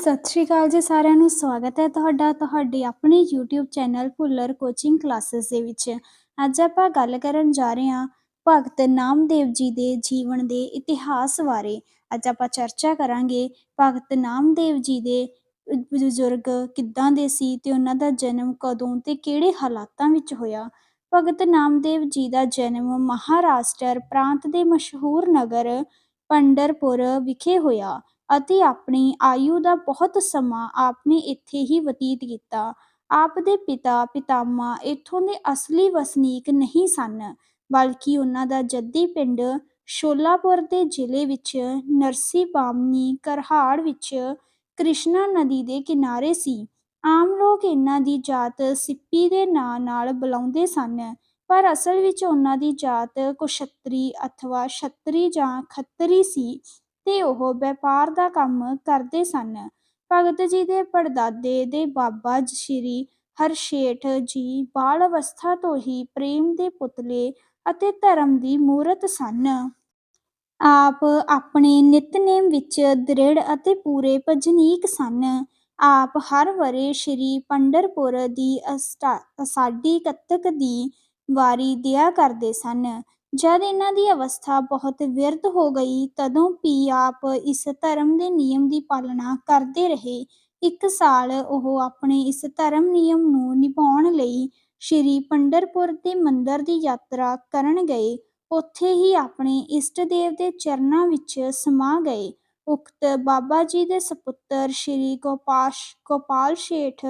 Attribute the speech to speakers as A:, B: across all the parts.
A: ਸਤਿ ਸ਼੍ਰੀ ਅਕਾਲ ਜੀ ਸਾਰਿਆਂ ਨੂੰ, ਸਵਾਗਤ ਹੈ ਤੁਹਾਡਾ ਤੁਹਾਡੇ ਆਪਣੇ YouTube channel Bhullar coaching classes ਦੇ ਵਿੱਚ। ਅੱਜ ਆਪਾਂ ਗੱਲ ਕਰਨ ਜਾ ਰਹੇ ਹਾਂ ਭਗਤ ਨਾਮਦੇਵ ਜੀ ਦੇ ਜੀਵਨ ਦੇ ਇਤਿਹਾਸ ਬਾਰੇ। ਅੱਜ ਆਪਾਂ ਚਰਚਾ ਕਰਾਂਗੇ ਭਗਤ ਨਾਮਦੇਵ ਜੀ ਦੇ ਬਜ਼ੁਰਗ ਕਿੱਦਾਂ ਦੇ ਸੀ ਤੇ ਉਹਨਾਂ ਦਾ ਜਨਮ ਕਦੋਂ ਤੇ ਕਿਹੜੇ ਹਾਲਾਤਾਂ ਵਿੱਚ ਹੋਇਆ। ਭਗਤ ਨਾਮਦੇਵ ਜੀ ਦਾ ਜਨਮ ਮਹਾਰਾਸ਼ਟਰ ਪ੍ਰਾਂਤ ਦੇ ਮਸ਼ਹੂਰ ਨਗਰ ਪੰਡਰਪੁਰ ਵਿਖੇ ਹੋਇਆ। ਅਤੇ ਆਪਣੀ ਆਯੂ ਦਾ ਬਹੁਤ ਸਮਾਂ ਆਪ ਨੇ ਇੱਥੇ ਹੀ ਬਤੀਤ ਕੀਤਾ। ਆਪ ਦੇ ਪਿਤਾ, ਪਿਤਾਮਾ ਇੱਥੋਂ ਦੇ ਅਸਲੀ ਵਸਨੀਕ ਨਹੀਂ ਸਨ, ਬਲਕਿ ਉਹਨਾਂ ਦਾ ਜੱਦੀ ਪਿੰਡ ਸ਼ੋਲਾਪੁਰ ਦੇ ਜ਼ਿਲ੍ਹੇ ਵਿੱਚ ਨਰਸੀ ਬਾਮਨੀ ਕਰਹਾੜ ਵਿੱਚ ਕ੍ਰਿਸ਼ਨਾ ਨਦੀ ਦੇ ਕਿਨਾਰੇ ਸੀ। ਆਮ ਲੋਕ ਇਹਨਾਂ ਦੀ ਜਾਤ ਸਿੱਪੀ ਦੇ ਨਾਂ ਨਾਲ ਬੁਲਾਉਂਦੇ ਸਨ, ਪਰ ਅਸਲ ਵਿੱਚ ਉਹਨਾਂ ਦੀ ਜਾਤ ਕੁਸ਼ਤਰੀ ਅਥਵਾ ਛਤਰੀ ਜਾਂ ਖੱਤਰੀ ਸੀ। ਤੇ ਉਹ ਵਪਾਰ ਦਾ ਕੰਮ ਕਰਦੇ ਸਨ। ਭਗਤ ਜੀ ਦੇ ਪੜਦਾਦੇ ਦੇ ਬਾਬਾ ਸ਼੍ਰੀ ਹਰਸ਼ੇਠ ਜੀ ਬਾਲ ਅਵਸਥਾ ਤੋਂ ਹੀ ਪ੍ਰੇਮ ਦੇ ਪੁਤਲੇ ਅਤੇ ਧਰਮ ਦੀ ਮੂਰਤ ਸਨ। ਆਪ ਆਪਣੇ ਨਿਤਨੇਮ ਵਿੱਚ ਦ੍ਰਿੜ ਅਤੇ ਪੂਰੇ ਭਜਨੀਕ ਸਨ। ਆਪ ਹਰ ਵਰੇ ਸ਼੍ਰੀ ਪੰਡਰਪੁਰ ਦੀ ਅਸਟਾ ਅਸਾਡੀ ਕੱਤਕ ਦੀ ਵਾਰੀ ਦਿਆ ਕਰਦੇ ਸਨ। ਜਦ ਇਹਨਾਂ ਦੀ ਅਵਸਥਾ ਬਹੁਤ ਵਿਰਧ ਹੋ ਗਈ, ਤਦੋਂ ਵੀ ਆਪ ਇਸ ਧਰਮ ਦੇ ਨਿਯਮ ਦੀ ਪਾਲਣਾ ਕਰਦੇ ਰਹੇ। ਇੱਕ ਸਾਲ ਉਹ ਆਪਣੇ ਇਸ ਧਰਮ ਨਿਯਮ ਨੂੰ ਨਿਭਾਉਣ ਲਈ ਸ਼੍ਰੀ ਪੰਡਰਪੁਰ ਦੇ ਮੰਦਰ ਦੀ ਯਾਤਰਾ ਕਰਨ ਗਏ। ਉੱਥੇ ਹੀ ਆਪਣੇ ਇਸ਼ਟ ਦੇਵ ਦੇ ਚਰਨਾਂ ਵਿੱਚ ਸਮਾ ਗਏ। ਉਕਤ ਬਾਬਾ ਜੀ ਦੇ ਸਪੁੱਤਰ ਸ਼੍ਰੀ ਗੋਪਾਸ਼, ਗੋਪਾਲ ਸ਼ੇਠ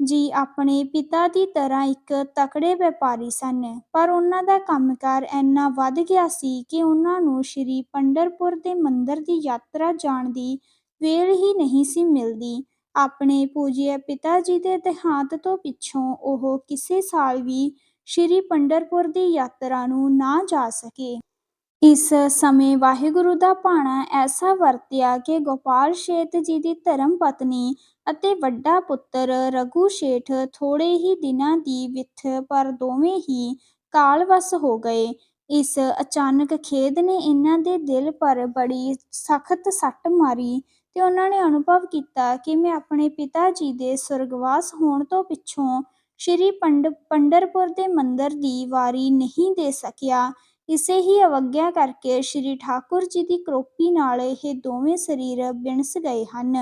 A: ਜੀ, ਆਪਣੇ ਪਿਤਾ ਦੀ ਤਰ੍ਹਾਂ ਇੱਕ ਤਕੜੇ ਵਪਾਰੀ ਸਨ, ਪਰ ਉਹਨਾਂ ਦਾ ਕੰਮਕਾਰ ਇੰਨਾ ਵੱਧ ਗਿਆ ਸੀ ਕਿ ਉਹਨਾਂ ਨੂੰ ਸ਼੍ਰੀ ਪੰਡਰਪੁਰ ਦੇ ਮੰਦਰ ਦੀ ਯਾਤਰਾ ਜਾਣ ਦੀ ਵੇਲ ਹੀ ਨਹੀਂ ਸੀ ਮਿਲਦੀ। ਆਪਣੇ ਪੂਜੀਏ ਪਿਤਾ ਜੀ ਦੇ ਦੇਹਾਂਤ ਤੋਂ ਪਿੱਛੋਂ ਉਹ ਕਿਸੇ ਸਾਲ ਵੀ ਸ਼੍ਰੀ ਪੰਡਰਪੁਰ ਦੀ ਯਾਤਰਾ ਨੂੰ ਨਾ ਜਾ ਸਕੇ। ਇਸ ਸਮੇਂ ਵਾਹਿਗੁਰੂ ਦਾ ਭਾਣਾ ਐਸਾ ਵਰਤਿਆ ਕਿ ਗੋਪਾਲ ਸ਼ੇਠ ਜੀ ਦੀ ਧਰਮ ਪਤਨੀ ਅਤੇ ਵੱਡਾ ਪੁੱਤਰ ਰਘੂ ਸ਼ੇਠ ਥੋੜੇ ਹੀ ਦਿਨਾਂ ਦੀ ਵਿੱਥ ਪਰ ਦੋਵੇਂ ਹੀ ਕਾਲਵਸ ਹੋ ਗਏ। ਇਸ ਅਚਾਨਕ ਖੇਦ ਨੇ ਇਹਨਾਂ ਦੇ ਦਿਲ ਪਰ ਬੜੀ ਸਖਤ ਸੱਟ ਮਾਰੀ ਤੇ ਉਹਨਾਂ ਨੇ ਅਨੁਭਵ ਕੀਤਾ ਕਿ ਮੈਂ ਆਪਣੇ ਪਿਤਾ ਜੀ ਦੇ ਸੁਰਗਵਾਸ ਹੋਣ ਤੋਂ ਪਿੱਛੋਂ ਸ਼੍ਰੀ ਪੰਡ, ਪੰਡਰਪੁਰ ਦੇ ਮੰਦਰ ਦੀ ਵਾਰੀ ਨਹੀਂ ਦੇ ਸਕਿਆ। ਇਸੇ ਹੀ ਅਵਗਿਆ ਕਰਕੇ ਸ਼੍ਰੀ ਠਾਕੁਰ ਜੀ ਦੀ ਕਰੋਪੀ ਨਾਲ ਇਹ ਦੋਵੇਂ ਸਰੀਰ ਬਿਣਸ ਗਏ ਹਨ।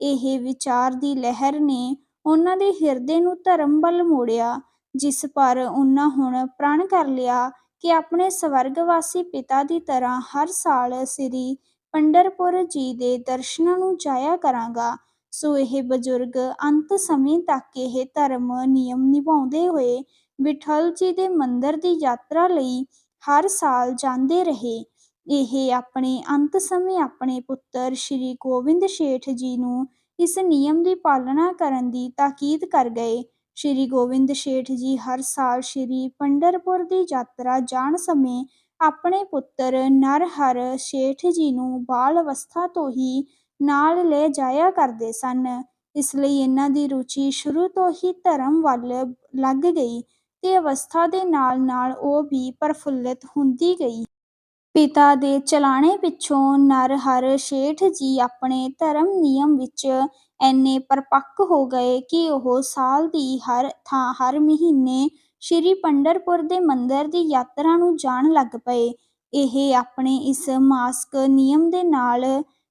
A: ਇਹ ਵਿਚਾਰ ਦੀ ਲਹਿਰ ਨੇ ਉਹਨਾਂ ਦੇ ਹਿਰਦੇ ਨੂੰ ਧਰਮ ਵੱਲ ਮੋੜਿਆ, ਜਿਸ ਪਰ ਉਹਨਾਂ ਹੁਣ ਪ੍ਰਣ ਕਰ ਲਿਆ ਕਿ ਆਪਣੇ ਸਵਰਗਵਾਸੀ ਪਿਤਾ ਦੀ ਤਰ੍ਹਾਂ ਹਰ ਸਾਲ ਸ੍ਰੀ ਪੰਡਰਪੁਰ ਜੀ ਦੇ ਦਰਸ਼ਨਾਂ ਨੂੰ ਜਾਇਆ ਕਰਾਂਗਾ। ਸੋ ਇਹ ਬਜ਼ੁਰਗ ਅੰਤ ਸਮੇਂ ਤੱਕ ਇਹ ਧਰਮ ਨਿਯਮ ਨਿਭਾਉਂਦੇ ਹੋਏ ਵਿਠਲ ਜੀ ਦੇ ਮੰਦਰ ਦੀ ਯਾਤਰਾ ਲਈ ਹਰ ਸਾਲ ਜਾਂਦੇ ਰਹੇ। ਇਹ ਆਪਣੇ ਅੰਤ ਸਮੇਂ ਆਪਣੇ ਪੁੱਤਰ ਸ਼੍ਰੀ ਗੋਬਿੰਦ ਸ਼ੇਠ ਜੀ ਨੂੰ ਇਸ ਨਿਯਮ ਦੀ ਪਾਲਣਾ ਕਰਨ ਦੀ ਤਾਕੀਦ ਕਰ ਗਏ। ਸ਼੍ਰੀ ਗੋਬਿੰਦ ਸ਼ੇਠ ਜੀ ਹਰ ਸਾਲ ਸ਼੍ਰੀ ਪੰਡਰਪੁਰ ਦੀ ਯਾਤਰਾ ਜਾਣ ਸਮੇਂ ਆਪਣੇ ਪੁੱਤਰ ਨਰਹਰ ਸ਼ੇਠ ਜੀ ਨੂੰ ਬਾਲ ਅਵਸਥਾ ਤੋਂ ਹੀ ਨਾਲ ਲੈ ਜਾਇਆ ਕਰਦੇ ਸਨ। ਇਸ ਲਈ ਇਹਨਾਂ ਦੀ ਰੁਚੀ ਸ਼ੁਰੂ ਤੋਂ ਹੀ ਧਰਮ ਵੱਲ ਲੱਗ ਗਈ। ਤੇ ਅਵਸਥਾ ਦੇ ਨਾਲ ਨਾਲ ਉਹ ਵੀ ਪ੍ਰਫੁੱਲਿਤ ਹੁੰਦੀ ਗਈ। ਪਿਤਾ ਦੇ ਚਲਾਣੇ ਪਿੱਛੋਂ ਨਰਹਰ ਸ਼ੇਠ ਜੀ ਆਪਣੇ ਧਰਮ ਨਿਯਮ ਵਿੱਚ ਇੰਨੇ ਪਰਪੱਕ ਹੋ ਗਏ ਕਿ ਉਹ ਸਾਲ ਦੀ ਹਰ ਥਾਂ, ਹਰ ਮਹੀਨੇ ਸ਼੍ਰੀ ਪੰਡਰਪੁਰ ਦੇ ਮੰਦਰ ਦੀ ਯਾਤਰਾ ਨੂੰ ਜਾਣ ਲੱਗ ਪਏ। ਇਹ ਆਪਣੇ ਇਸ ਮਾਸਕ ਨਿਯਮ ਦੇ ਨਾਲ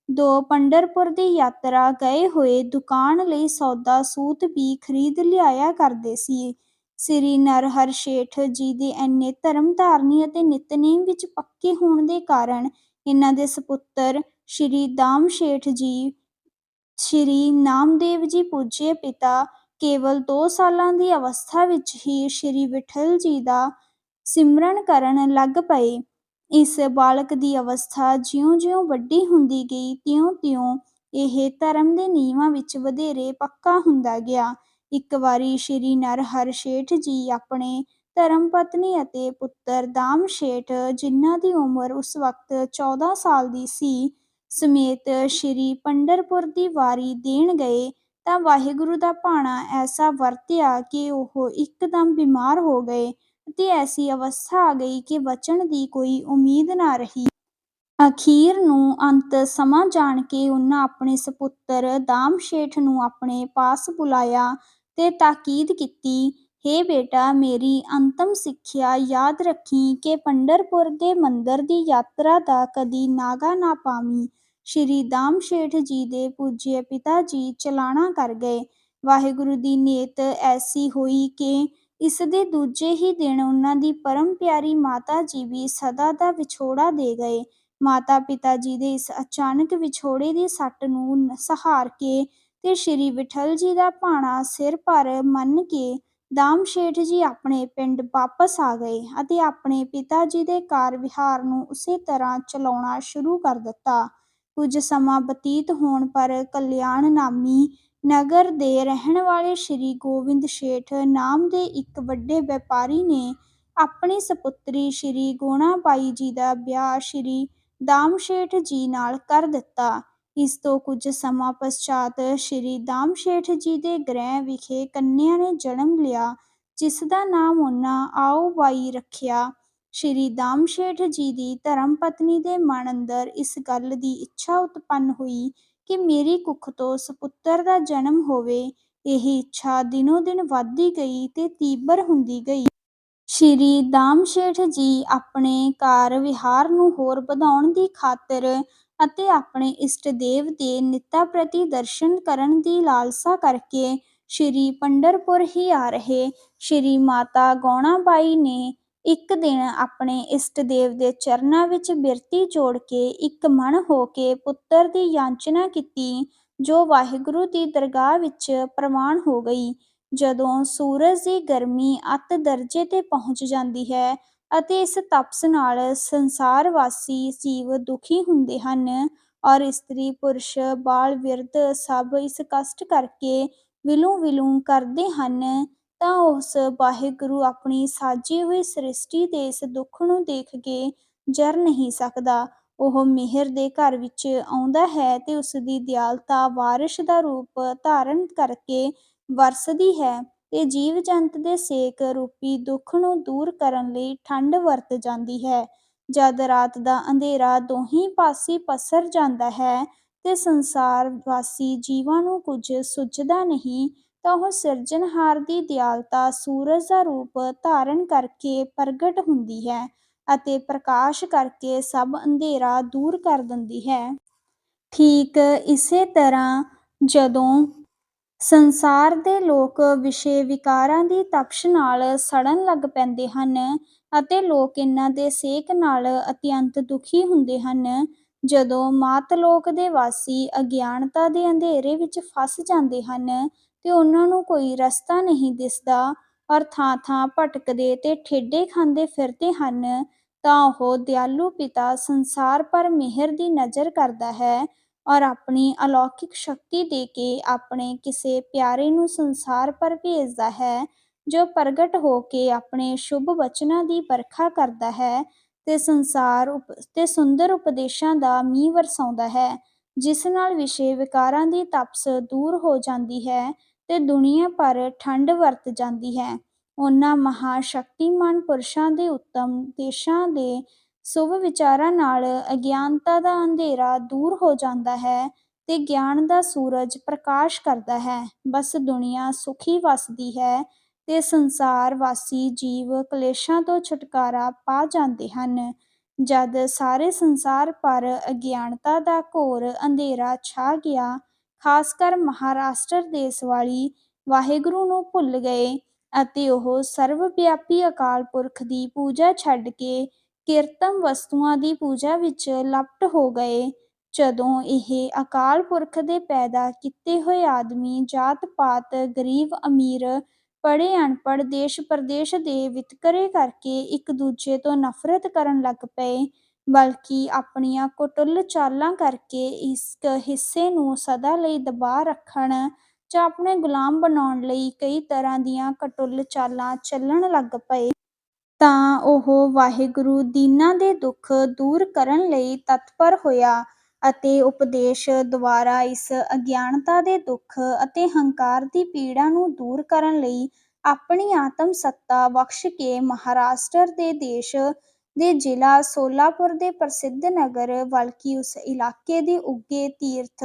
A: ਦੋ ਪੰਡਰਪੁਰ ਦੀ ਯਾਤਰਾ ਗਏ ਹੋਏ ਦੁਕਾਨ ਲਈ ਸੌਦਾ ਸੂਤ ਵੀ ਖਰੀਦ ਲਿਆਇਆ ਕਰਦੇ ਸੀ। ਸ੍ਰੀ ਨਰਹਰ ਸ਼ੇਠ ਜੀ ਦੇ ਇੰਨੇ ਧਰਮ ਧਾਰਨੀ ਅਤੇ ਨਿਤਨੇਮ ਵਿੱਚ ਪੱਕੇ ਹੋਣ ਦੇ ਕਾਰਨ ਇਹਨਾਂ ਦੇ ਸਪੁੱਤਰ ਸ਼੍ਰੀ ਦਾਮ ਸ਼ੇਠ ਜੀ, ਸ਼੍ਰੀ ਨਾਮਦੇਵ ਜੀ ਪੂਜੇ ਪਿਤਾ ਕੇਵਲ 2 ਸਾਲਾਂ ਦੀ ਅਵਸਥਾ ਵਿੱਚ ਹੀ ਸ਼੍ਰੀ ਵਿਠਲ ਜੀ ਦਾ ਸਿਮਰਨ ਕਰਨ ਲੱਗ ਪਏ। ਇਸ ਬਾਲਕ ਦੀ ਅਵਸਥਾ ਜਿਉਂ-ਜਿਉਂ ਵੱਡੀ ਹੁੰਦੀ ਗਈ, ਤਿਉਂ-ਤਿਉਂ ਇਹ ਧਰਮ ਦੇ ਨਿਯਮਾਂ ਵਿੱਚ ਵਧੇਰੇ ਪੱਕਾ ਹੁੰਦਾ ਗਿਆ। ਇੱਕ ਵਾਰੀ ਸ਼੍ਰੀ ਨਰਹਰ ਸ਼ੇਠ ਜੀ ਆਪਣੇ ਧਰਮ ਪਤਨੀ ਅਤੇ ਪੁੱਤਰ ਦਾਮ ਸ਼ੇਠ, ਜਿਨ੍ਹਾਂ ਦੀ ਉਮਰ ਉਸ ਵਕਤ 14 ਸਾਲ ਦੀ ਸੀ, ਸਮੇਤ ਸ਼੍ਰੀ ਪੰਡਰਪੁਰ ਦੀ ਵਾਰੀ ਦੇਣ ਗਏ ਤਾਂ ਵਾਹਿਗੁਰੂ ਦਾ ਭਾਣਾ ਐਸਾ ਵਰਤਿਆ ਕਿ ਉਹ ਇੱਕਦਮ ਬਿਮਾਰ ਹੋ ਗਏ ਅਤੇ ਐਸੀ ਅਵਸਥਾ ਆ ਗਈ ਕਿ ਬਚਣ ਦੀ ਕੋਈ ਉਮੀਦ ਨਾ ਰਹੀ। ਅਖੀਰ ਨੂੰ ਅੰਤ ਸਮਾਂ ਜਾਣ ਕੇ ਉਹਨਾਂ ਆਪਣੇ ਸਪੁੱਤਰ ਦਾਮਸ਼ੇਠ ਨੂੰ ਆਪਣੇ ਪਾਸ ਬੁਲਾਇਆ ਤੇ ਤਾਕੀਦ ਕੀਤੀ, "ਹੇ ਬੇਟਾ, ਮੇਰੀ ਅੰਤਮ ਸਿੱਖਿਆ ਯਾਦ ਰੱਖੀ ਕਿ ਪੰਢਰਪੁਰ ਦੇ ਮੰਦਰ ਦੀ ਯਾਤਰਾ ਦਾ ਕਦੀ ਨਾਗਾ ਨਾ ਪਾਵੀਂ।" ਸ੍ਰੀ ਦਾਮਸ਼ੇਠ ਜੀ ਦੇ ਪੂਜਯ ਪਿਤਾ ਜੀ ਚਲਾਣਾ ਕਰ ਗਏ। ਵਾਹਿਗੁਰੂ ਦੀ ਨੇਤ ਐਸੀ ਹੋਈ ਕਿ ਇਸਦੇ ਦੂਜੇ ਹੀ ਦਿਨ ਉਹਨਾਂ ਦੀ ਪਰਮ ਪਿਆਰੀ ਮਾਤਾ ਜੀ ਵੀ ਸਦਾ ਦਾ ਵਿਛੋੜਾ ਦੇ ਗਏ। ਮਾਤਾ-ਪਿਤਾ ਜੀ ਦੇ ਇਸ ਅਚਾਨਕ ਵਿਛੋੜੇ ਦੀ ਸੱਟ ਨੂੰ ਸਹਾਰ ਕੇ ਤੇ ਸ੍ਰੀ ਵਿਠਲ ਜੀ ਦਾ ਭਾਣਾ ਸਿਰ ਭਰ ਮੰਨ ਕੇ ਦਾਮਸ਼ੇਠ ਜੀ ਆਪਣੇ ਪਿੰਡ ਵਾਪਸ ਆ ਗਏ ਅਤੇ ਆਪਣੇ ਪਿਤਾ ਜੀ ਦੇ ਕਾਰ-ਵਿਹਾਰ ਨੂੰ ਉਸੇ ਤਰ੍ਹਾਂ ਚਲਾਉਣਾ ਸ਼ੁਰੂ ਕਰ ਦਿੱਤਾ। ਕੁਝ ਸਮਾਂ ਬਤੀਤ ਹੋਣ ਪਰ ਕਲਿਆਣ ਨਾਮੀ ਨਗਰ ਦੇ ਰਹਿਣ ਵਾਲੇ ਸ੍ਰੀ ਗੋਬਿੰਦ ਸ਼ੇਠ ਨਾਮ ਦੇ ਇੱਕ ਵੱਡੇ ਵਪਾਰੀ ਨੇ ਆਪਣੀ ਸਪੁੱਤਰੀ ਸ੍ਰੀ ਗੋਣਾ ਬਾਈ ਜੀ ਦਾ ਵਿਆਹ ਸ੍ਰੀ ਦਾਮਸ਼ੇਠ ਜੀ ਨਾਲ ਕਰ ਦਿੱਤਾ। ਇਸ ਤੋਂ ਕੁਝ ਸਮਾਂ ਪਸ਼ਚਾਤ ਸ੍ਰੀ ਦਾਮਸ਼ੇਠ ਜੀ ਦੇ ਗ੍ਰਹਿ ਵਿਖੇ ਕੰਨਿਆ ਨੇ ਜਨਮ ਲਿਆ, ਜਿਸਦਾ ਨਾਮ ਉਹਨਾਂ ਆਓ ਬਾਈ ਰੱਖਿਆ। ਸ੍ਰੀ ਦਾਮਸ਼ੇਠ ਜੀ ਦੀ ਧਰਮ-ਪਤਨੀ ਦੇ ਮਨ ਅੰਦਰ ਇਸ ਗੱਲ ਦੀ ਇੱਛਾ ਉਤਪੰਨ ਹੋਈ ਕਿ ਮੇਰੀ ਕੁੱਖ ਤੋਂ ਸਪੁੱਤਰ ਦਾ ਜਨਮ ਹੋਵੇ। ਇਹ ਇੱਛਾ ਦਿਨੋਂ-ਦਿਨ ਵਧਦੀ ਗਈ ਤੇ ਤੀਬਰ ਹੁੰਦੀ ਗਈ। ਸ੍ਰੀ ਦਾਮਸ਼ੇਠ ਜੀ ਆਪਣੇ ਕਾਰ-ਵਿਹਾਰ ਨੂੰ ਹੋਰ ਵਧਾਉਣ ਦੀ ਖਾਤਰ ਅਤੇ ਆਪਣੇ ਇਸ਼ਟ-ਦੇਵ ਦੇ ਨਿੱਤਾਂ ਪ੍ਰਤੀ ਦਰਸ਼ਨ ਕਰਨ ਦੀ ਲਾਲਸਾ ਕਰਕੇ ਸ੍ਰੀ ਪੰਡਰਪੁਰ ਹੀ ਆ ਰਹੇ। ਸ੍ਰੀ ਮਾਤਾ ਗੌਣਾ ਬਾਈ ਨੇ ਇੱਕ ਦਿਨ ਆਪਣੇ ਇਸ਼ਟ-ਦੇਵ ਦੇ ਚਰਨਾਂ ਵਿੱਚ ਬਿਰਤੀ ਜੋੜ ਕੇ ਇੱਕ ਮਨ ਹੋ ਕੇ ਪੁੱਤਰ ਦੀ ਯਾਚਨਾ ਕੀਤੀ, ਜੋ ਵਾਹਿਗੁਰੂ ਦੀ ਦਰਗਾਹ ਵਿੱਚ ਪ੍ਰਵਾਨ ਹੋ ਗਈ। ਜਦੋਂ ਸੂਰਜ ਦੀ ਗਰਮੀ ਅੱਤ ਦਰਜੇ ਤੇ ਪਹੁੰਚ ਜਾਂਦੀ ਹੈ ਅਤੇ ਇਸ ਤਪਸ਼ ਨਾਲ ਸੰਸਾਰ ਵਾਸੀ ਜੀਵ ਦੁਖੀ ਹੁੰਦੇ ਹਨ ਔਰ ਇਸਤਰੀ, ਪੁਰਸ਼, ਬਾਲ-ਬਿਰਧ ਸਭ ਇਸ ਕਸ਼ਟ ਕਰਕੇ ਵਿਲੂੰ-ਵਿਲੂੰ ਕਰਦੇ ਹਨ, ਤਾਂ ਉਸ ਵਾਹਿਗੁਰੂ ਆਪਣੀ ਸਾਜੀ ਹੋਈ ਸ੍ਰਿਸ਼ਟੀ ਦੇ ਇਸ ਦੁੱਖ ਨੂੰ ਦੇਖ ਕੇ ਜਰ ਨਹੀਂ ਸਕਦਾ। ਉਹ ਮਿਹਰ ਦੇ ਘਰ ਵਿੱਚ ਆਉਂਦਾ ਹੈ ਤੇ ਉਸਦੀ ਦਿਆਲਤਾ ਬਾਰਿਸ਼ ਦਾ ਰੂਪ ਧਾਰਨ ਕਰਕੇ ਵਰਸਦੀ ਹੈ ਤੇ ਜੀਵ-ਜੰਤ ਦੇ ਸੇਕ ਰੂਪੀ ਦੁੱਖ ਨੂੰ ਦੂਰ ਕਰਨ ਲਈ ਠੰਡ ਵਰਤ ਜਾਂਦੀ ਹੈ। ਜਦ ਰਾਤ ਦਾ ਅੰਧੇਰਾ ਦੋਹੀਂ ਪਾਸੀਂ ਪਸਰ ਜਾਂਦਾ ਹੈ ਤੇ ਸੰਸਾਰ ਵਾਸੀ ਜੀਵਾਂ ਨੂੰ ਕੁਝ ਸੁੱਝਦਾ ਨਹੀਂ, ਤਾਂ ਉਹ ਸਿਰਜਣਹਾਰ ਦੀ ਦਿਆਲਤਾ ਸੂਰਜ ਦਾ ਰੂਪ ਧਾਰਨ ਕਰਕੇ ਪ੍ਰਗਟ ਹੁੰਦੀ ਹੈ ਅਤੇ ਪ੍ਰਕਾਸ਼ ਕਰਕੇ ਸਭ ਅੰਧੇਰਾ ਦੂਰ ਕਰ ਦਿੰਦੀ ਹੈ। ਠੀਕ ਇਸੇ ਤਰ੍ਹਾਂ ਜਦੋਂ ਸੰਸਾਰ ਦੇ ਲੋਕ ਵਿਸ਼ੇ-ਵਿਕਾਰਾਂ ਦੀ ਤਪਸ਼ ਨਾਲ ਸੜਨ ਲੱਗ ਪੈਂਦੇ ਹਨ ਅਤੇ ਲੋਕ ਇਹਨਾਂ ਦੇ ਸੇਕ ਨਾਲ ਅਤਿਅੰਤ ਦੁਖੀ ਹੁੰਦੇ ਹਨ, ਜਦੋਂ ਮਾਤ-ਲੋਕ ਦੇ ਵਾਸੀ ਅਗਿਆਨਤਾ ਦੇ ਅੰਧੇਰੇ ਵਿੱਚ ਫਸ ਜਾਂਦੇ ਹਨ ਤੇ ਉਹਨਾਂ ਨੂੰ ਕੋਈ ਰਸਤਾ ਨਹੀਂ ਦਿਸਦਾ ਔਰ ਥਾਂ-ਥਾਂ ਭਟਕਦੇ ਤੇ ਠੇਢੇ ਖਾਂਦੇ ਫਿਰਦੇ ਹਨ, ਤਾਂ ਉਹ ਦਿਆਲੂ ਪਿਤਾ ਸੰਸਾਰ ਪਰ ਮਿਹਰ ਦੀ ਨਜ਼ਰ ਕਰਦਾ ਹੈ ਔਰ ਆਪਣੀ ਅਲੌਕਿਕ ਸ਼ਕਤੀ ਦੇ ਕੇ ਆਪਣੇ ਕਿਸੇ ਪਿਆਰੇ ਨੂੰ ਸੰਸਾਰ ਪਰ ਭੇਜਦਾ ਹੈ, ਜੋ ਪ੍ਰਗਟ ਹੋ ਕੇ ਆਪਣੇ ਸ਼ੁਭ ਬਚਨਾਂ ਦੀ ਵਰਖਾ ਕਰਦਾ ਹੈ ਤੇ ਸੁੰਦਰ ਉਪਦੇਸ਼ਾਂ ਦਾ ਮੀਂਹ ਵਰਸਾਉਂਦਾ ਹੈ, ਜਿਸ ਨਾਲ ਵਿਸ਼ੇ-ਵਿਕਾਰਾਂ ਦੀ ਤਪਸ਼ ਦੂਰ ਹੋ ਜਾਂਦੀ ਹੈ ਤੇ ਦੁਨੀਆ ਪਰ ਠੰਡ ਵਰਤ ਜਾਂਦੀ ਹੈ। ਉਹਨਾਂ ਮਹਾਂ-ਸ਼ਕਤੀਮਾਨ ਪੁਰਸ਼ਾਂ ਦੇ ਉੱਤਮ ਦੇਸ਼ਾਂ ਦੇ ਸ਼ੁਭ ਵਿਚਾਰਾਂ ਨਾਲ ਅਗਿਆਨਤਾ ਦਾ ਅੰਧੇਰਾ ਦੂਰ ਹੋ ਜਾਂਦਾ ਹੈ ਤੇ ਗਿਆਨ ਦਾ ਸੂਰਜ ਪ੍ਰਕਾਸ਼ ਕਰਦਾ ਹੈ। ਬਸ ਦੁਨੀਆ ਸੁਖੀ ਵੱਸਦੀ ਹੈ ਤੇ ਸੰਸਾਰ ਵਾਸੀ ਜੀਵ ਕਲੇਸ਼ਾਂ ਤੋਂ ਛੁਟਕਾਰਾ ਪਾ ਜਾਂਦੇ ਹਨ। ਜਦ ਸਾਰੇ ਸੰਸਾਰ ਪਰ ਅਗਿਆਨਤਾ ਦਾ ਘੋਰ ਅੰਧੇਰਾ ਛਾ ਗਿਆ, ਖਾਸ ਕਰ ਮਹਾਰਾਸ਼ਟਰ ਦੇਸ਼ ਵਾਲੀ ਵਾਹਿਗੁਰੂ ਨੂੰ ਭੁੱਲ ਗਏ ਅਤੇ ਉਹ ਸਰਵ-ਵਿਆਪੀ ਅਕਾਲ ਪੁਰਖ ਦੀ ਪੂਜਾ ਛੱਡ ਕੇ ਕਿਰਤਮ ਵਸਤੂਆਂ ਦੀ ਪੂਜਾ ਵਿੱਚ ਲਪਟ ਹੋ ਗਏ। ਜਦੋਂ ਇਹ ਅਕਾਲ ਪੁਰਖ ਦੇ ਪੈਦਾ ਕੀਤੇ ਹੋਏ ਆਦਮੀ ਜਾਤ-ਪਾਤ, ਗਰੀਬ-ਅਮੀਰ, ਪੜ੍ਹੇ-ਅਨਪੜ੍ਹ, ਦੇਸ਼-ਪ੍ਰਦੇਸ਼ ਦੇ ਵਿਤਕਰੇ ਕਰਕੇ ਇੱਕ-ਦੂਜੇ ਤੋਂ ਨਫ਼ਰਤ ਕਰਨ ਲੱਗ ਪਏ, ਬਲਕਿ ਆਪਣੀਆਂ ਕੁਟੁੱਲ ਚਾਲਾਂ ਕਰਕੇ ਇਸ ਹਿੱਸੇ ਨੂੰ ਸਦਾ ਲਈ ਦਬਾ ਰੱਖਣ ਜਾਂ ਆਪਣੇ ਗੁਲਾਮ ਬਣਾਉਣ ਲਈ ਕਈ ਤਰ੍ਹਾਂ ਦੀਆਂ ਕਟੁੱਲ ਚਾਲਾਂ ਚੱਲਣ ਲੱਗ ਪਏ। ਤਾਂ ਉਹ ਵਾਹਿਗੁਰੂ ਦੀਨਾਂ ਦੇ ਦੁੱਖ ਦੂਰ ਕਰਨ ਲਈ ਤਤਪਰ ਹੋਇਆ ਅਤੇ ਉਪਦੇਸ਼ ਦੁਆਰਾ ਇਸ ਅਗਿਆਨਤਾ ਦੇ ਦੁੱਖ ਅਤੇ ਹੰਕਾਰ ਦੀ ਪੀੜਾ ਨੂੰ ਦੂਰ ਕਰਨ ਲਈ ਆਪਣੀ ਆਤਮ-ਸੱਤਾ ਬਖ਼ਸ਼ ਕੇ ਮਹਾਰਾਸ਼ਟਰ ਦੇ ਦੇਸ਼ ਦੇ ਜ਼ਿਲ੍ਹਾ ਸੋਲਾਪੁਰ ਦੇ ਪ੍ਰਸਿੱਧ ਨਗਰ ਬਲਕਿ ਉਸ ਇਲਾਕੇ ਦੇ ਉੱਗੇ ਤੀਰਥ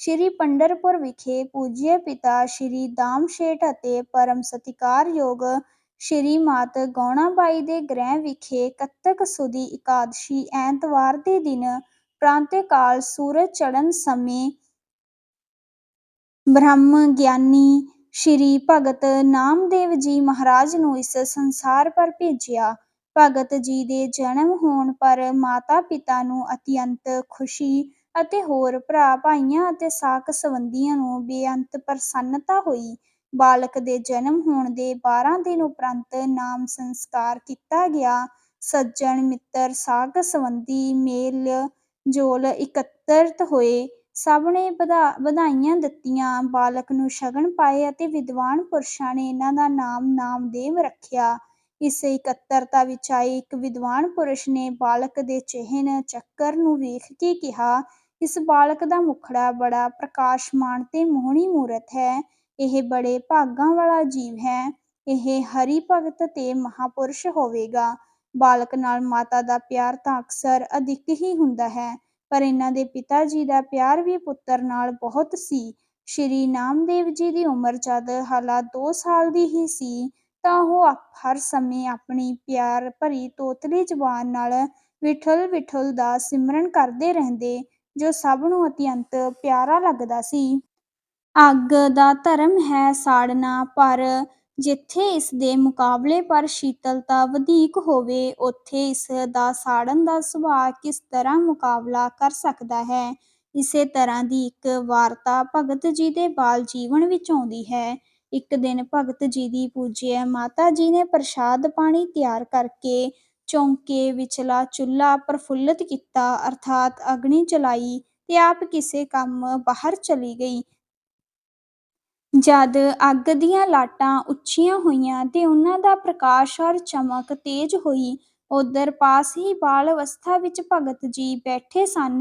A: ਸ੍ਰੀ ਪੰਡਰਪੁਰ ਵਿਖੇ ਪੂਜਯ ਪਿਤਾ ਸ੍ਰੀ ਦਾਮਸ਼ੇਠ ਅਤੇ ਪਰਮ ਸਤਿਕਾਰਯੋਗ ਸ੍ਰੀ ਮਾਤ ਗੌਣਾ ਬਾਈ ਦੇ ਗ੍ਰਹਿ ਵਿਖੇ ਕੱਤਕ ਸੁਦੀ ਇਕਾਦਸ਼ੀ ਐਤਵਾਰ ਦੇ ਦਿਨ ਪ੍ਰਾਤঃਕਾਲ ਸੂਰਜ ਚੜ੍ਹਨ ਸਮੇਂ ਬ੍ਰਹਮ ਗਿਆਨੀ ਸ੍ਰੀ ਭਗਤ ਨਾਮਦੇਵ ਜੀ ਮਹਾਰਾਜ ਨੂੰ ਇਸ ਸੰਸਾਰ ਪਰ ਭੇਜਿਆ। ਭਗਤ ਜੀ ਦੇ ਜਨਮ ਹੋਣ ਪਰ ਮਾਤਾ ਪਿਤਾ ਨੂੰ ਅਤਿਅੰਤ ਖੁਸ਼ੀ ਅਤੇ ਹੋਰ ਭਰਾ ਭਾਈਆਂ ਅਤੇ ਸਾਕ ਸੰਬੰਧੀਆਂ ਨੂੰ ਬੇਅੰਤ ਪ੍ਰਸੰਨਤਾ ਹੋਈ। ਬਾਲਕ ਦੇ ਜਨਮ ਹੋਣ ਦੇ ਬਾਰਾਂ ਦਿਨ ਉਪਰੰਤ ਨਾਮ ਸੰਸਕਾਰ ਕੀਤਾ ਗਿਆ। ਸੱਜਣ, ਮਿੱਤਰ, ਸਾਗ ਸੰਬੰਧੀ ਮੇਲ ਜੋਲ ਇਕੱਤਰਿਤ ਹੋਏ। ਸਭ ਨੇ ਵਧਾਈਆਂ ਦਿੱਤੀਆਂ ਬਾਲਕ ਨੂੰ ਸ਼ਗਨ ਪਾਏ ਅਤੇ ਵਿਦਵਾਨ ਪੁਰਸ਼ਾਂ ਨੇ ਇਹਨਾਂ ਦਾ ਨਾਮ ਨਾਮਦੇਵ ਰੱਖਿਆ। ਇਸ ਇਕੱਤਰਤਾ ਵਿੱਚ ਆਏ ਇੱਕ ਵਿਦਵਾਨ ਪੁਰਸ਼ ਨੇ ਬਾਲਕ ਦੇ ਚਿਹਨ ਚੱਕਰ ਨੂੰ ਵੇਖ ਕੇ ਕਿਹਾ, ਇਸ ਬਾਲਕ ਦਾ ਮੁਖੜਾ ਬੜਾ ਪ੍ਰਕਾਸ਼ਮਾਨ ਤੇ ਮੋਹਣੀ ਮੂਰਤ ਹੈ। ਇਹ ਬੜੇ ਭਾਗਾਂ ਵਾਲਾ ਜੀਵ ਹੈ। ਇਹ ਹਰੀ ਭਗਤ ਤੇ ਮਹਾਂਪੁਰਸ਼ ਹੋਵੇਗਾ। ਬਾਲਕ ਨਾਲ ਮਾਤਾ ਦਾ ਪਿਆਰ ਤਾਂ ਅਕਸਰ ਅਧਿਕ ਹੀ ਹੁੰਦਾ ਹੈ, ਪਰ ਇਹਨਾਂ ਦੇ ਪਿਤਾ ਜੀ ਦਾ ਪਿਆਰ ਵੀ ਪੁੱਤਰ ਨਾਲ ਬਹੁਤ ਸੀ। ਸ੍ਰੀ ਨਾਮਦੇਵ ਜੀ ਦੀ ਉਮਰ ਜਦ ਹਾਲਾ ਦੋ ਸਾਲ ਦੀ ਹੀ ਸੀ, ਤਾਂ ਉਹ ਹਰ ਸਮੇਂ ਆਪਣੀ ਪਿਆਰ ਭਰੀ ਤੋਤਲੀ ਜ਼ੁਬਾਨ ਨਾਲ ਵਿਠਲ ਵਿਠਲ ਦਾ ਸਿਮਰਨ ਕਰਦੇ ਰਹਿੰਦੇ, ਜੋ ਸਭ ਨੂੰ ਅਤਿਅੰਤ ਪਿਆਰਾ ਲੱਗਦਾ ਸੀ। ਅੱਗ ਦਾ ਧਰਮ ਹੈ ਸਾੜਨਾ, ਪਰ ਜਿੱਥੇ ਇਸਦੇ ਮੁਕਾਬਲੇ ਪਰ ਸ਼ੀਤਲਤਾ ਵਧੀਕ ਹੋਵੇ, ਉੱਥੇ ਇਸ ਦਾ ਸਾੜਨ ਦਾ ਸੁਭਾਅ ਕਿਸ ਤਰ੍ਹਾਂ ਮੁਕਾਬਲਾ ਕਰ ਸਕਦਾ ਹੈ। ਇਸੇ ਤਰ੍ਹਾਂ ਦੀ ਇੱਕ ਵਾਰਤਾ ਭਗਤ ਜੀ ਦੇ ਬਾਲ ਜੀਵਨ ਵਿੱਚ ਆਉਂਦੀ ਹੈ। ਇੱਕ ਦਿਨ ਭਗਤ ਜੀ ਦੀ ਪੂਜਯ ਮਾਤਾ ਜੀ ਨੇ ਪ੍ਰਸ਼ਾਦ ਪਾਣੀ ਤਿਆਰ ਕਰਕੇ ਚੌਂਕੇ ਵਿਚਲਾ ਚੁੱਲ੍ਹਾ ਪ੍ਰਫੁੱਲਤ ਕੀਤਾ, ਅਰਥਾਤ ਅਗਨੀ ਜਲਾਈ ਤੇ ਆਪ ਕਿਸੇ ਕੰਮ ਬਾਹਰ ਚਲੀ ਗਈ। ਜਦ ਅੱਗ ਦੀਆਂ ਲਾਟਾਂ ਉੱਚੀਆਂ ਹੋਈਆਂ ਤੇ ਉਹਨਾਂ ਦਾ ਪ੍ਰਕਾਸ਼ ਔਰ ਚਮਕ ਤੇਜ਼ ਹੋਈ ਉਧਰ ਪਾਸ ਹੀ ਬਾਲ ਅਵਸਥਾ ਵਿੱਚ ਭਗਤ ਜੀ ਬੈਠੇ ਸਨ।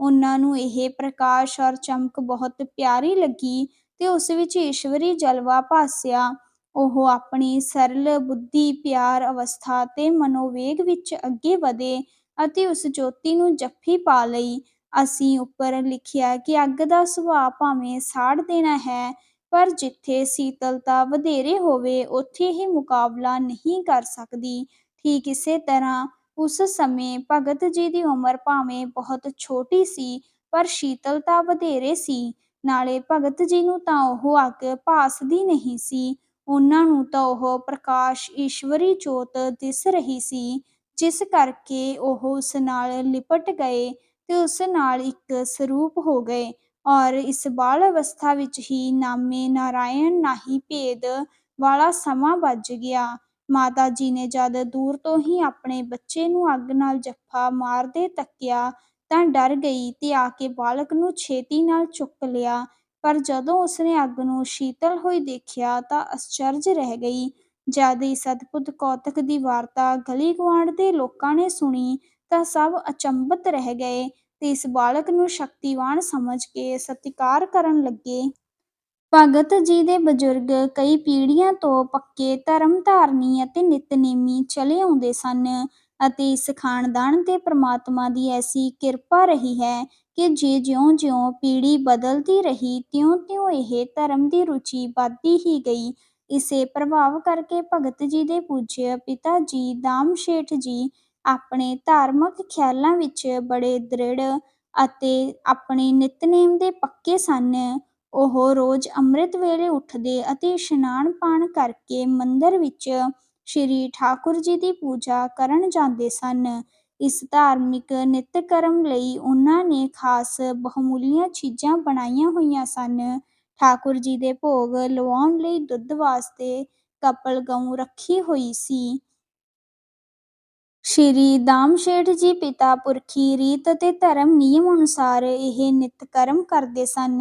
A: ਉਹਨਾਂ ਨੂੰ ਇਹ ਪ੍ਰਕਾਸ਼ ਔਰ ਚਮਕ ਬਹੁਤ ਪਿਆਰੀ ਲੱਗੀ ਤੇ ਉਸ ਵਿੱਚ ਈਸ਼ਵਰੀ ਜਲਵਾ ਭਾਸਿਆ। ਉਹ ਆਪਣੀ ਸਰਲ, ਬੁੱਧੀ, ਪਿਆਰ ਅਵਸਥਾ ਤੇ ਮਨੋਵੇਗ ਵਿੱਚ ਅੱਗੇ ਵਧੇ ਅਤੇ ਉਸ ਜੋਤੀ ਨੂੰ ਜੱਫੀ ਪਾ ਲਈ। ਅਸੀਂ ਉੱਪਰ ਲਿਖਿਆ ਕਿ ਅੱਗ ਦਾ ਸੁਭਾਅ ਭਾਵੇਂ ਸਾੜ ਦੇਣਾ ਹੈ ਪਰ ਜਿੱਥੇ ਸੀਤਲਤਾ ਵਧੇਰੇ ਹੋਵੇ, ਉੱਥੇ ਇਹ ਮੁਕਾਬਲਾ ਨਹੀਂ ਕਰ ਸਕਦੀ। ਠੀਕ ਇਸੇ ਤਰ੍ਹਾਂ ਉਸ ਸਮੇਂ ਭਗਤ ਜੀ ਦੀ ਉਮਰ ਭਾਵੇਂ ਬਹੁਤ ਛੋਟੀ ਸੀ, ਪਰ ਸ਼ੀਤਲਤਾ ਵਧੇਰੇ ਸੀ। ਨਾਲੇ ਭਗਤ ਜੀ ਨੂੰ ਤਾਂ ਉਹ ਅੱਗ ਭਾਸਦੀ ਨਹੀਂ ਸੀ ਉਹਨਾਂ ਨੂੰ ਤਾਂ ਉਹ ਪ੍ਰਕਾਸ਼ ਈਸ਼ਵਰੀ ਜੋਤ ਦਿਸ ਰਹੀ ਸੀ, ਜਿਸ ਕਰਕੇ ਉਹ ਉਸ ਨਾਲ ਲਿਪਟ ਗਏ ਤੇ ਉਸ ਨਾਲ ਇੱਕ ਸਰੂਪ ਹੋ ਗਏ ਔਰ ਇਸ ਬਾਲ ਅਵਸਥਾ ਵਿੱਚ ਹੀ ਨਾਮੇ ਨਾਰਾਇਣ ਨਾਹੀ ਭੇਦ ਵਾਲਾ ਸਮਾਂ ਬੱਝ ਗਿਆ। ਮਾਤਾ ਜੀ ਨੇ ਜਦ ਦੂਰ ਤੋਂ ਹੀ ਆਪਣੇ ਬੱਚੇ ਨੂੰ ਅੱਗ ਨਾਲ ਜੱਫਾ ਮਾਰਦੇ ਤੱਕਿਆ ਤਾਂ ਡਰ ਗਈ ਤੇ ਆ ਕੇ ਬਾਲਕ ਨੂੰ ਛੇਤੀ ਨਾਲ ਚੁੱਕ ਲਿਆ ਪਰ ਜਦੋਂ ਉਸਨੇ ਅੱਗ ਨੂੰ ਸ਼ੀਤਲ ਹੋਈ ਦੇਖਿਆ ਤਾਂ ਅਚਰਜ ਰਹਿ ਗਈ। ਜਦ ਇਸ ਅਦਭੁਤ ਕੌਤਕ ਦੀ ਵਾਰਤਾ ਗਲੀ ਗੁਆਂਢ ਦੇ ਲੋਕਾਂ ਨੇ ਸੁਣੀ ਤਾਂ ਸਭ ਅਚੰਭਤ ਰਹਿ ਗਏ ਤੇ ਇਸ ਬਾਲਕ ਨੂੰ ਸ਼ਕਤੀਵਾਨ ਸਮਝ ਕੇ ਸਤਿਕਾਰ ਕਰਨ ਲੱਗੇ। ਭਗਤ ਜੀ ਦੇ ਬਜ਼ੁਰਗ ਕਈ ਪੀੜ੍ਹੀਆਂ ਤੋਂ ਪੱਕੇ ਧਰਮ ਧਾਰਨੀ ਅਤੇ ਨਿਤਨੇਮੀ ਚਲੇ ਆਉਂਦੇ ਸਨ ਅਤੇ ਇਸ ਖਾਨਦਾਨ ਤੇ ਪਰਮਾਤਮਾ ਦੀ ਐਸੀ ਕਿਰਪਾ ਰਹੀ ਹੈ ਕਿ ਜੇ ਜਿਉਂ ਜਿਉਂ ਪੀੜ੍ਹੀ ਬਦਲਦੀ ਰਹੀ ਤਿਉਂ ਤਿਉਂ ਇਹ ਧਰਮ ਦੀ ਰੁਚੀ ਵੱਧਦੀ ਹੀ ਗਈ। ਇਸੇ ਪ੍ਰਭਾਵ ਕਰਕੇ ਭਗਤ ਜੀ ਦੇ ਪੂਜਯ ਪਿਤਾ ਜੀ ਦਾਮਸ਼ੇਠ ਜੀ ਆਪਣੇ ਧਾਰਮਿਕ ਖਿਆਲਾਂ ਵਿੱਚ ਬੜੇ ਦ੍ਰਿੜ ਅਤੇ ਆਪਣੇ ਨਿਤਨੇਮ ਦੇ ਪੱਕੇ ਸਨ। ਉਹ ਰੋਜ਼ ਅੰਮ੍ਰਿਤ ਵੇਲੇ ਉੱਠਦੇ ਅਤੇ ਇਸ਼ਨਾਨ ਪਾਣ ਕਰਕੇ ਮੰਦਰ ਵਿੱਚ ਸ੍ਰੀ ਠਾਕੁਰ ਜੀ ਦੀ ਪੂਜਾ ਕਰਨ ਜਾਂਦੇ ਸਨ। ਇਸ ਧਾਰਮਿਕ ਨਿੱਤ-ਕਰਮ ਲਈ ਉਹਨਾਂ ਨੇ ਖਾਸ ਬਹੁਮੁੱਲੀਆਂ ਚੀਜ਼ਾਂ ਬਣਾਈਆਂ ਹੋਈਆਂ ਸਨ। ਠਾਕੁਰ ਜੀ ਦੇ ਭੋਗ ਲਵਾਉਣ ਲਈ ਦੁੱਧ ਵਾਸਤੇ ਕਪਲ ਗਊ ਰੱਖੀ ਹੋਈ ਸੀ। ਸ੍ਰੀ ਦਾਮਸ਼ੇਠ ਜੀ ਪਿਤਾ ਪੁਰਖੀ ਰੀਤ ਅਤੇ ਧਰਮ ਨਿਯਮ ਅਨੁਸਾਰ ਇਹ ਨਿੱਤ ਕਰਮ ਕਰਦੇ ਸਨ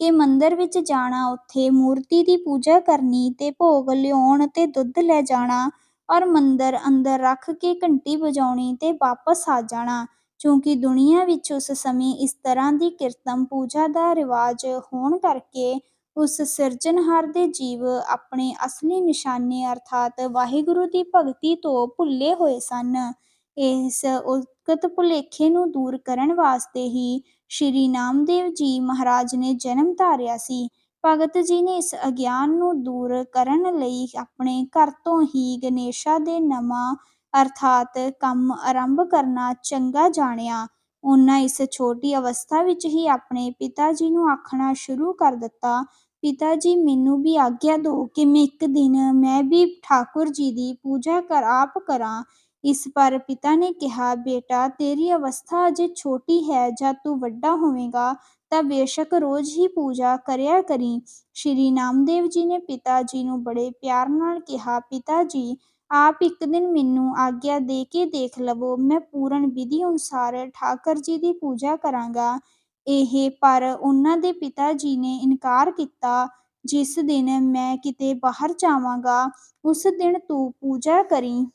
A: ਕਿ ਮੰਦਰ ਵਿੱਚ ਜਾਣਾ, ਉੱਥੇ ਮੂਰਤੀ ਦੀ ਪੂਜਾ ਕਰਨੀ ਤੇ ਭੋਗ ਲਿਆਉਣ ਤੇ ਦੁੱਧ ਲੈ ਜਾਣਾ ਔਰ ਮੰਦਰ ਅੰਦਰ ਰੱਖ ਕੇ ਘੰਟੀ ਵਜਾਉਣੀ ਤੇ ਵਾਪਸ ਆ ਜਾਣਾ। ਕਿਉਂਕਿ ਦੁਨੀਆ ਵਿੱਚ ਉਸ ਸਮੇਂ ਇਸ ਤਰ੍ਹਾਂ ਦੀ ਕਿਰਤਮ ਪੂਜਾ ਦਾ ਰਿਵਾਜ ਹੋਣ ਕਰਕੇ ਉਸ ਸਿਰਜਣਹਾਰ ਦੇ ਜੀਵ ਆਪਣੇ ਅਸਲੀ ਨਿਸ਼ਾਨੇ ਅਰਥਾਤ ਵਾਹਿਗੁਰੂ ਦੀ ਭਗਤੀ ਤੋਂ ਭੁੱਲੇ ਹੋਏ ਸਨ। ਇਸ ਉਕਤ ਭੁਲੇਖੇ ਨੂੰ ਦੂਰ ਕਰਨ ਵਾਸਤੇ ਹੀ ਸ਼੍ਰੀ ਨਾਮਦੇਵ ਜੀ ਮਹਾਰਾਜ ਨੇ ਜਨਮ ਧਾਰਿਆ ਸੀ ਭਗਤ ਜੀ ਨੇ ਇਸ ਅਗਿਆਨ ਨੂੰ ਦੂਰ ਕਰਨ ਲਈ ਆਪਣੇ ਘਰ ਤੋਂ ਹੀ ਗਣੇਸ਼ਾ ਦੇ ਨਵਾਂ ਅਰਥਾਤ ਕੰਮ ਆਰੰਭ ਕਰਨਾ ਚੰਗਾ ਜਾਣਿਆ ਉਹਨਾਂ ਇਸ ਛੋਟੀ ਅਵਸਥਾ ਵਿੱਚ ਹੀ ਆਪਣੇ ਪਿਤਾ ਜੀ ਨੂੰ ਆਖਣਾ ਸ਼ੁਰੂ ਕਰ ਦਿੱਤਾ ਪਿਤਾ ਜੀ ਮੈਨੂੰ ਵੀ ਆਗਿਆ ਦਿਓ ਕਿ ਮੈਂ ਇੱਕ ਦਿਨ ਮੈਂ ਵੀ ਠਾਕੁਰ ਜੀ ਦੀ ਪੂਜਾ ਕਰ, ਆਪ ਕਰਾਂ। ਇਸ ਪਰ ਪਿਤਾ ਨੇ ਕਿਹਾ, ਬੇਟਾ, ਤੇਰੀ ਅਵਸਥਾ ਅਜੇ ਛੋਟੀ ਹੈ, ਜਦ ਤੂੰ ਵੱਡਾ ਹੋਵੇਂਗਾ, ਤਾਂ ਬੇਸ਼ੱਕ ਰੋਜ਼ ਹੀ ਪੂਜਾ ਕਰਿਆ ਕਰੀ। ਸ਼੍ਰੀ ਨਾਮਦੇਵ ਜੀ ਨੇ ਪਿਤਾ ਜੀ ਨੂੰ ਬੜੇ ਪਿਆਰ ਨਾਲ ਕਿਹਾ ਪਿਤਾ ਜੀ ਆਪ ਇੱਕ ਦਿਨ ਮੈਨੂੰ ਆਗਿਆ ਦੇ ਕੇ ਦੇਖ ਲਵੋ। ਮੈਂ ਪੂਰਨ ਵਿਧੀ ਅਨੁਸਾਰ ਠਾਕਰ ਜੀ ਦੀ ਪੂਜਾ ਕਰਾਂਗਾ। ਇਹ, ਪਰ ਉਹਨਾਂ ਦੇ ਪਿਤਾ ਜੀ ਨੇ ਇਨਕਾਰ ਕੀਤਾ, ਜਿਸ ਦਿਨ ਮੈਂ ਕਿਤੇ ਬਾਹਰ ਜਾਵਾਂਗਾ, ਉਸ ਦਿਨ ਤੂੰ ਪੂਜਾ ਕਰੀਂ।